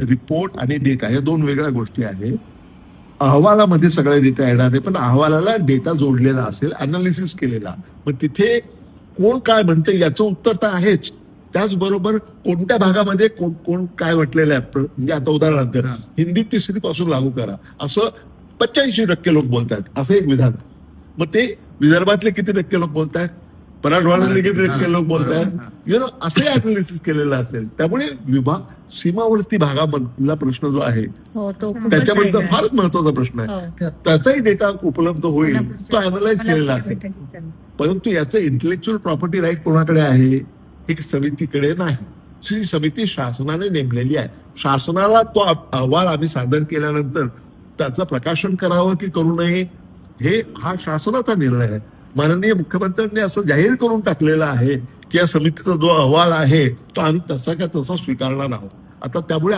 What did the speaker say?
Report आणि data या दोन वेगळ्या गोष्टी आहेत. अहवालामध्ये सगळ्या डेटा येणार आहे पण अहवालाला डेटा जोडलेला असेल अनालिसिस केलेला. मग तिथे कोण काय म्हणतं याचं उत्तर तर आहेच. त्याचबरोबर कोणत्या भागामध्ये कोण कोण काय म्हटलेलं आहे? म्हणजे आता उदाहरणार्थ. हिंदी तिसरी पासून लागू करा. असं पंच्याऐंशी टक्के लोक बोलतात असं एक विधान. मग ते विदर्भातले किती टक्के लोक बोलतायत? मराठवाड्यातले किती टक्के लोक बोलतायत यु नो असंही अनालिसिस केलेलं असेल त्यामुळे विभाग सीमावर्ती भागामधला प्रश्न जो आहे हो तो खूपच त्याच्याबद्दल. फारच महत्त्वाचा प्रश्न आहे हो. त्याचाही डेटा उपलब्ध होईल तो अनालाइज केलेला असेल परंतु याचं इंटेलेक्च्युअल प्रॉपर्टी राईट कोणाकडे आहे एक समितीकडे नाही ही समिती शासनाने नेमलेली आहे शासनाला तो अहवाल आम्ही सादर केल्यानंतर त्याचं प्रकाशन करावं की करू नये हे हा शासनाचा निर्णय आहे माननीय मुख्यमंत्र्यांनी असं जाहीर करून टाकलेलं आहे की या समितीचा जो अहवाल आहे तो आम्ही तसा का तसा स्वीकारणार आहोत. आता त्यामुळे